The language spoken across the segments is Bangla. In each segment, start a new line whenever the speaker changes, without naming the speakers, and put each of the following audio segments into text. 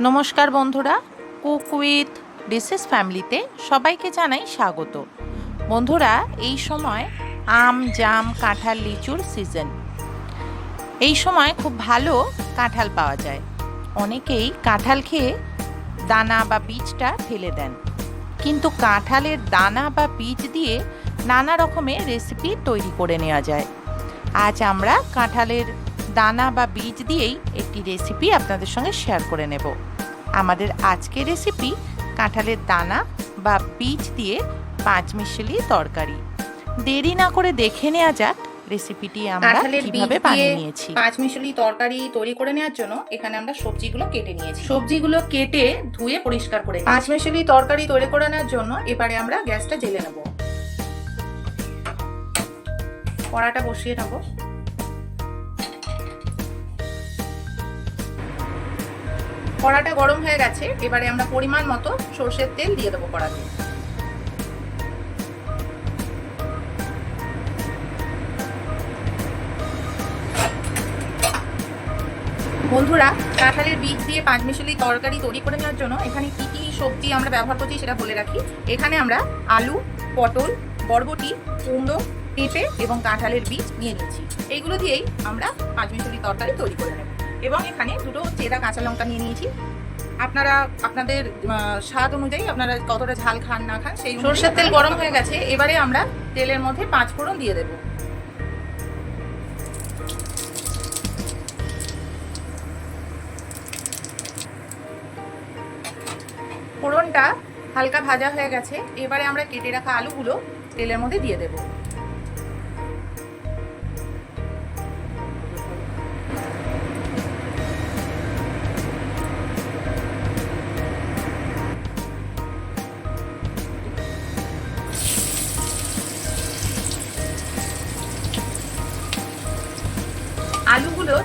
নমস্কার বন্ধুরা, কুক উইথ ডিসেস ফ্যামিলিতে সবাইকে জানাই স্বাগত। বন্ধুরা, এই সময় আম, জাম, কাঁঠাল, লিচুর সিজন এই সময় খুব ভালো কাঁঠাল পাওয়া যায়। অনেকেই কাঁঠাল খেয়ে দানা বা বীজটা ফেলে দেন। কিন্তু কাঁঠালের দানা বা বীজ দিয়ে নানা রকমের রেসিপি তৈরি করে নেওয়া যায়। আজ আমরা কাঁঠালের দানা বা বীজ দিয়েই একটি রেসিপি আপনাদের সঙ্গে শেয়ার করে নেব। আমাদের আজকের রেসিপি কাঁঠালের দানা বা বীজ দিয়ে পাঁচমিশালি তরকারি। দেরি না করে দেখে নেওয়া যাক রেসিপিটি আমরা কীভাবে বানিয়ে নিয়েছি।
পাঁচ মিশালি তরকারি তৈরি করে নেওয়ার জন্য এখানে আমরা সবজিগুলো কেটে নিয়েছি। সবজিগুলো কেটে ধুয়ে পরিষ্কার করে পাঁচ মিশালি তরকারি তৈরি করে নেওয়ার জন্য এবারে আমরা গ্যাসটা জেলে নেব। কড়াটা বসিয়ে নেব। কড়াটা গরম হয়ে গেছে, এবারে আমরা পরিমাণ মতো সর্ষের তেল দিয়ে দেবো কড়াতে। বন্ধুরা, কাঁঠালের বীজ দিয়ে পাঁচমিশালি তরকারি তৈরি করে নেওয়ার জন্য এখানে কি কি সবজি আমরা ব্যবহার করছি সেটা বলে রাখি। এখানে আমরা আলু, পটল, বরবটি, কুমড়ো, পেঁপে এবং কাঁঠালের বীজ নিয়ে নিয়েছি এইগুলো দিয়েই আমরা পাঁচমিশালি তরকারি তৈরি করে নেব। এবং এখানে দুটো চেরা কাঁচা লঙ্কা নিয়ে নিয়েছি। আপনারা, আপনাদের স্বাদ অনুযায়ী আপনারা কতটা ঝাল খান না খান, সেই সর্ষের তেল গরম হয়ে গেছে, এবারে আমরা তেলের মধ্যে পাঁচ ফোড়ন দিয়ে দেবো। ফোড়নটা হালকা ভাজা হয়ে গেছে, এবারে আমরা কেটে রাখা আলুগুলো তেলের মধ্যে দিয়ে দেব।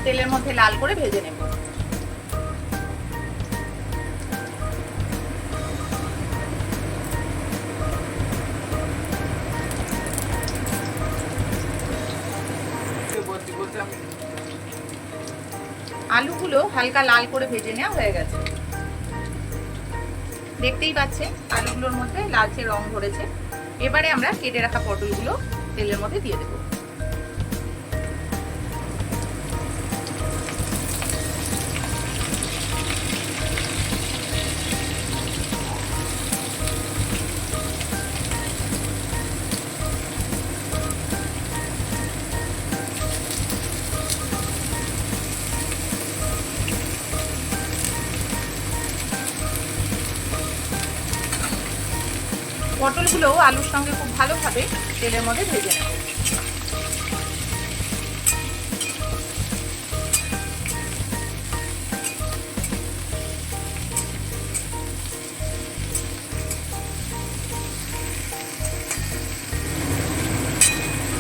তেলের মধ্যে লাল করে ভেজে নেব। আলুগুলো হালকা লাল করে ভেজে নেওয়া হয়ে গেছে। দেখতেই পাচ্ছে আলুগুলোর মধ্যে লালচে রং ধরেছে। এবারে আমরা কেটে রাখা পটলগুলো তেলের মধ্যে দিয়ে দেবো। পটলগুলো আলুর সঙ্গে খুব ভালোভাবে তেলের মধ্যে ভেজে নেব।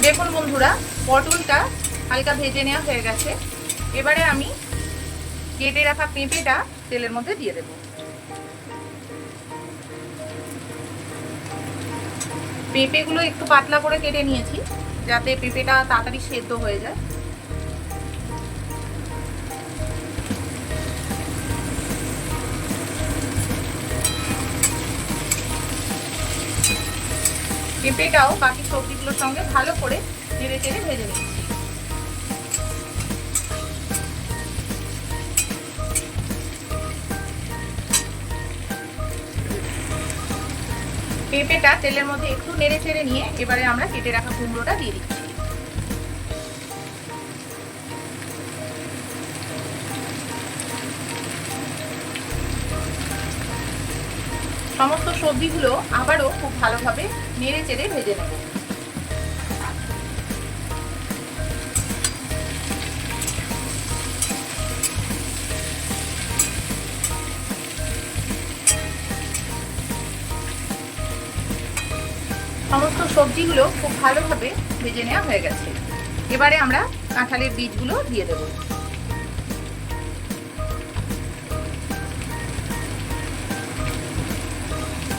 দেখুন বন্ধুরা, পটলটা হালকা ভেজে নেওয়া হয়ে গেছে। এবারে আমি কেটে রাখা পেঁপেটা তেলের মধ্যে দিয়ে দেবো। পেঁপেগুলো একটু পাতলা করে কেটে নিয়েছি, যাতে পেঁপেটা তাড়াতাড়ি সেদ্ধ হয়ে যায়। পেঁপেটাও বাকি সবজিগুলোর সঙ্গে ভালো করে নেড়ে কেড়ে ভেজে নিচ্ছি। পেঁপেটা তেলের মধ্যে একটু নেড়ে চেড়ে নিয়ে এবারে আমরা কেটে রাখা কুমড়োটা দিয়ে দিচ্ছি। সমস্ত সবজিগুলো আবারও খুব ভালোভাবে নেড়ে চেড়ে ভেজে নেব। সমস্ত সবজিগুলো খুব ভালোভাবে ভেজে নেওয়া হয়ে গেছে। এবারে আমরা কাঁঠালের বীজগুলো দিয়ে দেব।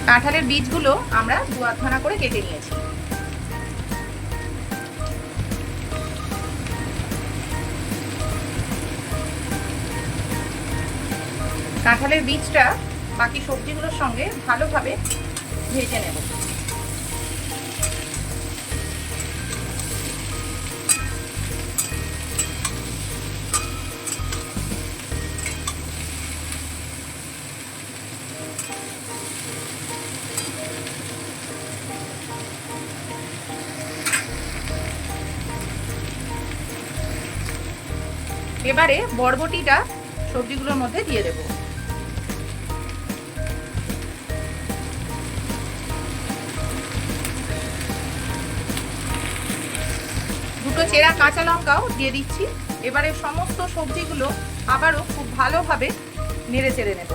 কাঁঠালের বীজগুলো আমরা দু আধখানা করে কেটে নিয়েছি। কাঁঠালের বীজটা বাকি সবজিগুলোর সঙ্গে ভালোভাবে ভেজে নেব। এবারে বরবটিটা সবজিগুলোর মধ্যে দিয়ে দেবো। দুটো চেরা কাঁচা লঙ্কাও দিয়ে দিচ্ছি। এবারে সমস্ত সবজিগুলো আবারও খুব ভালোভাবে নেড়ে চেড়ে নেব।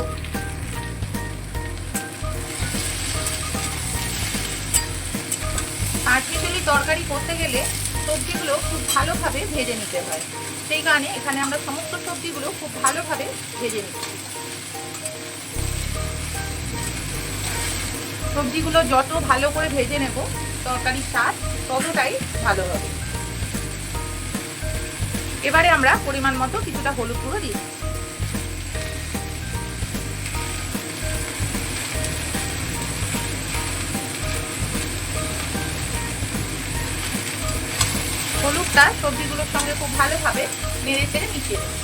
পাঁচমিশালি তরকারি করতে গেলে সবজিগুলো খুব ভালোভাবে ভেজে নিতে হয়। সেই কারণে এখানে আমরা সমস্ত সবজিগুলো খুব ভালোভাবে ভেজে নিচ্ছি। সবজিগুলো যত ভালো করে ভেজে নেব, তরকারি স্বাদ ততটাই ভালো হবে। এবারে আমরা পরিমাণ মতো কিছুটা হলুদ গুঁড়ো দিই হলুদটা সবজিগুলোর সঙ্গে খুব ভালোভাবে নেড়ে চেড়ে মিশিয়ে দেবো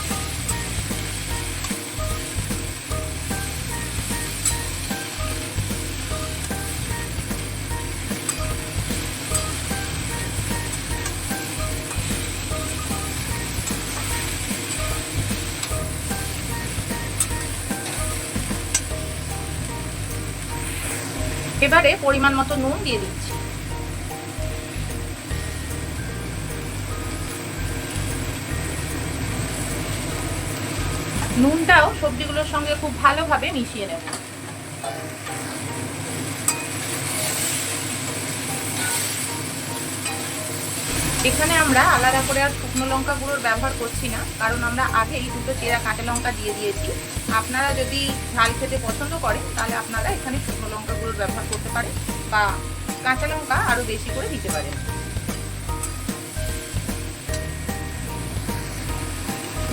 এবারে পরিমাণ মতো নুন দিয়ে দিচ্ছি। নুনটাও সবজিগুলোর সঙ্গে খুব ভালোভাবে মিশিয়ে নেব। এখানে আমরা আলাদা করে আর শুকনো লঙ্কা গুঁড়োর ব্যবহার করছি না, কারণ আমরা আগেই দুটো চেরা কাঁচা লঙ্কা দিয়ে দিয়েছি। আপনারা যদি ঝাল খেতে পছন্দ করেন, তাহলে আপনারা এখানে শুকনো লঙ্কা গুঁড়োর ব্যবহার করতে পারেন বা কাঁচা লঙ্কা আরও বেশি করে দিতে পারেন।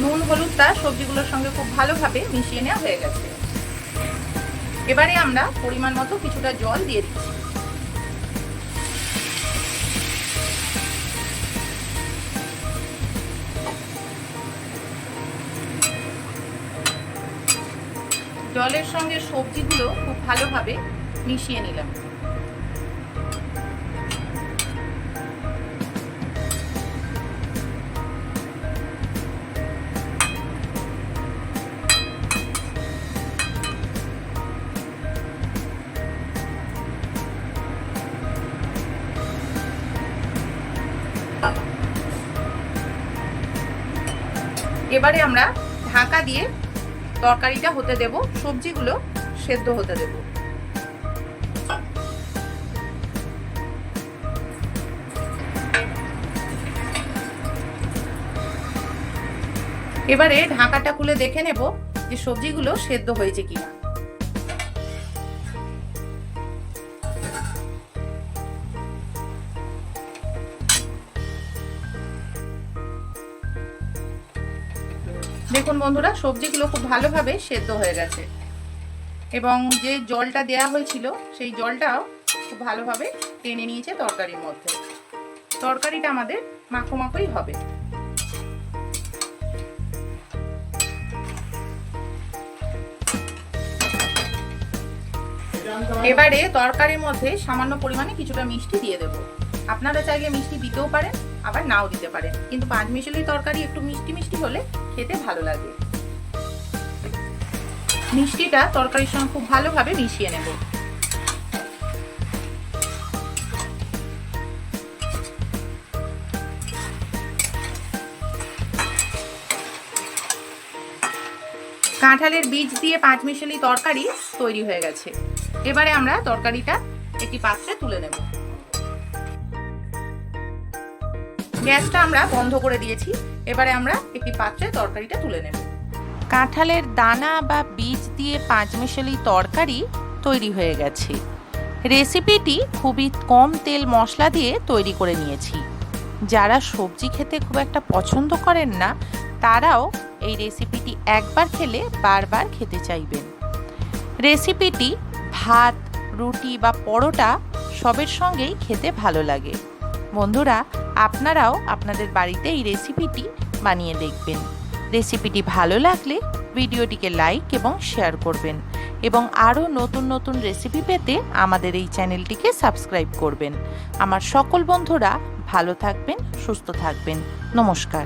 নুন হলুদটা সবজিগুলোর সঙ্গে খুব ভালোভাবে মিশিয়ে নেওয়া হয়ে গেছে। এবারে আমরা পরিমাণ মতো কিছুটা জল দিয়ে দিচ্ছি। জলের সঙ্গে সবজিগুলো খুব ভালোভাবে মিশিয়ে নিলাম। এবারে আমরা ঢাকা দিয়ে তরকারিটা হতে দেব, সবজিগুলো সেদ্ধ হতে দেব। এবারে ঢাকাটা খুলে দেখে নেব যে সবজিগুলো সেদ্ধ হয়েছে কিনা। দেখুন বন্ধুরা, সবজিগুলো খুব ভালোভাবে সেদ্ধ হয়ে গেছে। এবং যে জলটা দেয়া হয়েছিল, সেই জলটাও খুব ভালোভাবে টেনে নিয়েছে তরকারির মধ্যে। তরকারিটা আমাদের মাখো মাখোই হবে। এবারে তরকারির মধ্যে সামান্য পরিমাণে কিছুটা মিষ্টি দিয়ে দেবো। আপনারা চাইলে মিষ্টি দিতেও পারেন। আবার নাও দিতে পারেন। কিন্তু পাঁচ মিশালি তরকারি একটু মিষ্টি মিষ্টি হলে খেতে ভালো লাগে। মিষ্টিটা তরকারির সঙ্গে খুব ভালোভাবে মিশিয়ে নেব। কাঁঠালের বীজ দিয়ে পাঁচ মিশালি তরকারি তৈরি হয়ে গেছে। এবারে আমরা তরকারিটা একটি পাত্রে তুলে নেব। গ্যাসটা আমরা বন্ধ করে দিয়েছি। এবারে আমরা একটি পাত্রে তরকারিটা তুলে নেব।
কাঁঠালের দানা বা বীজ দিয়ে পাঁচমিশালি তরকারি তৈরি হয়ে গেছে। রেসিপিটি খুবই কম তেল মশলা দিয়ে তৈরি করে নিয়েছি। যারা সবজি খেতে খুব একটা পছন্দ করেন না, তারাও এই রেসিপিটি একবার খেলে বারবার খেতে চাইবেন। রেসিপিটি ভাত, রুটি বা পরোটা সবের সঙ্গেই খেতে ভালো লাগে। বন্ধুরা, আপনারাও আপনাদের বাড়িতে এই রেসিপিটি বানিয়ে দেখবেন। রেসিপিটি ভালো লাগলে ভিডিওটিকে লাইক এবং শেয়ার করবেন এবং আরও নতুন নতুন রেসিপি পেতে আমাদের এই চ্যানেলটিকে সাবস্ক্রাইব করবেন। আমার সকল বন্ধুরা ভালো থাকবেন, সুস্থ থাকবেন। নমস্কার।